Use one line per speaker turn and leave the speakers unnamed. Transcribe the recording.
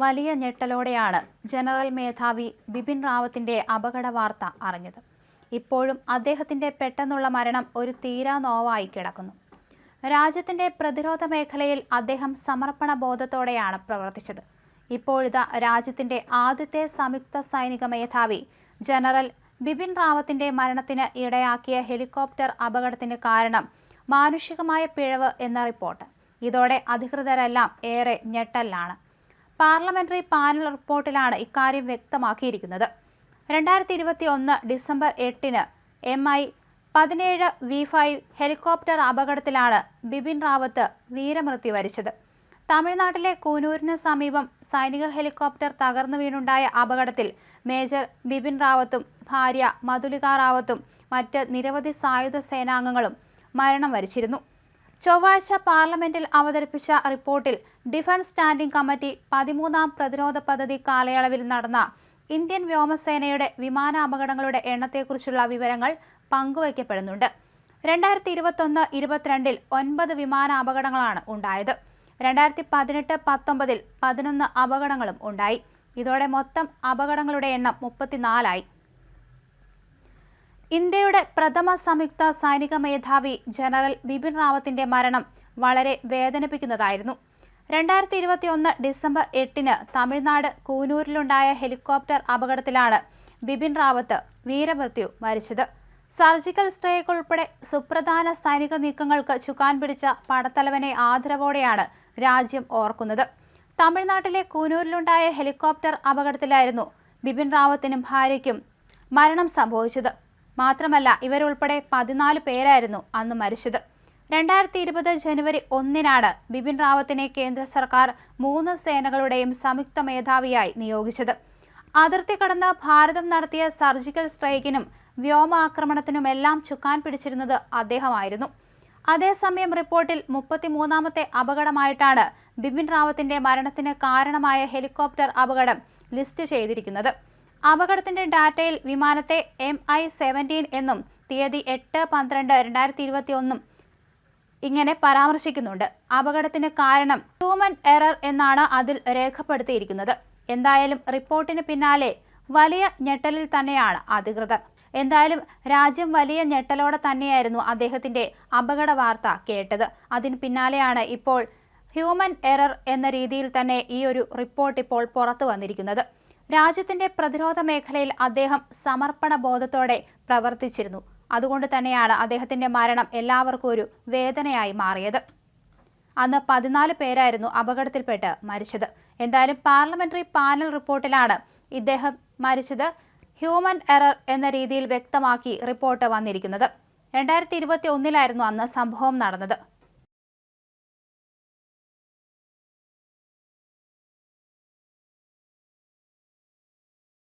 വലിയ ഞെട്ടലോടെയാണ് ജനറൽ മേധാവി ബിപിൻ റാവത്തിന്റെ അപകട വാർത്ത അറിഞ്ഞത്. ഇപ്പോഴും അദ്ദേഹത്തിന്റെ പെട്ടെന്നുള്ള മരണം ഒരു തീരാ നോവായി കിടക്കുന്നു. രാജ്യത്തിന്റെ പ്രതിരോധ മേഖലയിൽ അദ്ദേഹം സമർപ്പണ ബോധത്തോടെയാണ് പ്രവർത്തിച്ചത്. ഇപ്പോഴിതാ രാജ്യത്തിന്റെ ആദ്യത്തെ സംയുക്ത സൈനിക മേധാവി ജനറൽ ബിപിൻ റാവത്തിന്റെ മരണത്തിന് ഇടയാക്കിയ ഹെലികോപ്റ്റർ അപകടത്തിന് കാരണം മാനുഷികമായ പിഴവ് എന്ന റിപ്പോർട്ട്. ഇതോടെ അധികൃതരെല്ലാം ഏറെ ഞെട്ടലിലാണ്. പാർലമെന്ററി പാനൽ റിപ്പോർട്ടിലാണ് ഇക്കാര്യം വ്യക്തമാക്കിയിരിക്കുന്നത്. രണ്ടായിരത്തി ഇരുപത്തി ഒന്ന് ഡിസംബർ എട്ടിന് എം ഐ പതിനേഴ് വി ഫൈവ് ഹെലികോപ്റ്റർ അപകടത്തിലാണ് ബിപിൻ റാവത്ത് വീരമൃത്യു വരിച്ചത്. തമിഴ്നാട്ടിലെ കൂനൂരിന് സമീപം സൈനിക ഹെലികോപ്റ്റർ തകർന്നു വീണുണ്ടായ അപകടത്തിൽ മേജർ ബിപിൻ റാവത്തും ഭാര്യ മധുലിക റാവത്തും മറ്റ് നിരവധി സായുധ സേനാംഗങ്ങളും മരണം വരിച്ചിരുന്നു. ചൊവ്വാഴ്ച പാർലമെന്റിൽ അവതരിപ്പിച്ച റിപ്പോർട്ടിൽ ഡിഫൻസ് സ്റ്റാൻഡിംഗ് കമ്മിറ്റി പതിമൂന്നാം പ്രതിരോധ പദ്ധതി കാലയളവിൽ നടന്ന ഇന്ത്യൻ വ്യോമസേനയുടെ വിമാന അപകടങ്ങളുടെ എണ്ണത്തെക്കുറിച്ചുള്ള വിവരങ്ങൾ പങ്കുവയ്ക്കപ്പെടുന്നുണ്ട്. രണ്ടായിരത്തി ഇരുപത്തൊന്ന് ഇരുപത്തിരണ്ടിൽ ഒൻപത് വിമാന അപകടങ്ങളാണ് ഉണ്ടായത്. രണ്ടായിരത്തി പതിനെട്ട് പത്തൊമ്പതിൽ പതിനൊന്ന് അപകടങ്ങളും ഉണ്ടായി. ഇതോടെ മൊത്തം അപകടങ്ങളുടെ എണ്ണം മുപ്പത്തിനാലായി. ഇന്ത്യയുടെ പ്രഥമ സംയുക്ത സൈനിക മേധാവി ജനറൽ ബിപിൻ റാവത്തിന്റെ മരണം വളരെ വേദനിപ്പിക്കുന്നതായിരുന്നു. രണ്ടായിരത്തി ഇരുപത്തി ഒന്ന് ഡിസംബർ എട്ടിന് തമിഴ്നാട് കൂനൂരിലുണ്ടായ ഹെലികോപ്റ്റർ അപകടത്തിലാണ് ബിപിൻ റാവത്ത് വീരമൃത്യു മരിച്ചത്. സർജിക്കൽ സ്ട്രൈക്ക് ഉൾപ്പെടെ സുപ്രധാന സൈനിക നീക്കങ്ങൾക്ക് ചുക്കാൻ പിടിച്ച പടത്തലവനെ ആദരവോടെയാണ് രാജ്യം ഓർക്കുന്നത്. തമിഴ്നാട്ടിലെ കൂനൂരിലുണ്ടായ ഹെലികോപ്റ്റർ അപകടത്തിലായിരുന്നു ബിപിൻ റാവത്തിനും ഭാര്യയ്ക്കും മരണം സംഭവിച്ചത്. മാത്രമല്ല ഇവരുൾപ്പെടെ പതിനാല് പേരായിരുന്നു അന്ന് മരിച്ചത്. രണ്ടായിരത്തി ഇരുപത് ജനുവരി ഒന്നിനാണ് ബിപിൻ റാവത്തിനെ കേന്ദ്ര സർക്കാർ മൂന്ന് സേനകളുടെയും സംയുക്ത മേധാവിയായി നിയോഗിച്ചത്. അതിർത്തി കടന്ന് ഭാരതം നടത്തിയ സർജിക്കൽ സ്ട്രൈക്കിനും വ്യോമാക്രമണത്തിനുമെല്ലാം ചുക്കാൻ പിടിച്ചിരുന്നത് അദ്ദേഹമായിരുന്നു. അതേസമയം റിപ്പോർട്ടിൽ മുപ്പത്തിമൂന്നാമത്തെ അപകടമായിട്ടാണ് ബിപിൻ റാവത്തിന്റെ മരണത്തിന് കാരണമായ ഹെലികോപ്റ്റർ അപകടം ലിസ്റ്റ് ചെയ്തിരിക്കുന്നത്. അപകടത്തിന്റെ ഡാറ്റയിൽ വിമാനത്തെ എം ഐ സെവന്റീൻ എന്നും തീയതി എട്ട് പന്ത്രണ്ട് രണ്ടായിരത്തി ഇരുപത്തി ഒന്നും ഇങ്ങനെ പരാമർശിക്കുന്നുണ്ട്. അപകടത്തിന് കാരണം ഹ്യൂമൻ എറർ എന്നാണ് അതിൽ രേഖപ്പെടുത്തിയിരിക്കുന്നത്. എന്തായാലും റിപ്പോർട്ടിന് പിന്നാലെ വലിയ ഞെട്ടലിൽ തന്നെയാണ് അധികൃതർ. എന്തായാലും രാജ്യം വലിയ ഞെട്ടലോടെ തന്നെയായിരുന്നു അദ്ദേഹത്തിന്റെ അപകട വാർത്ത കേട്ടത്. അതിന് പിന്നാലെയാണ് ഇപ്പോൾ ഹ്യൂമൻ എറർ എന്ന രീതിയിൽ തന്നെ ഈ ഒരു റിപ്പോർട്ട് ഇപ്പോൾ പുറത്തു വന്നിരിക്കുന്നത്. രാജ്യത്തിന്റെ പ്രതിരോധ മേഖലയിൽ അദ്ദേഹം സമർപ്പണ ബോധത്തോടെ പ്രവർത്തിച്ചിരുന്നു. അതുകൊണ്ട് തന്നെയാണ് അദ്ദേഹത്തിന്റെ മരണം എല്ലാവർക്കും ഒരു വേദനയായി മാറിയത്. അന്ന് പതിനാല് പേരായിരുന്നു അപകടത്തിൽപ്പെട്ട് മരിച്ചത്. എന്തായാലും പാർലമെന്ററി പാനൽ റിപ്പോർട്ടിലാണ് ഇദ്ദേഹം മരിച്ചത്. ഹ്യൂമൻ എറർ എന്ന രീതിയിൽ വ്യക്തമാക്കി റിപ്പോർട്ട് വന്നിരിക്കുന്നത്. രണ്ടായിരത്തി ഇരുപത്തി ഒന്നിലായിരുന്നു അന്ന് സംഭവം നടന്നത്.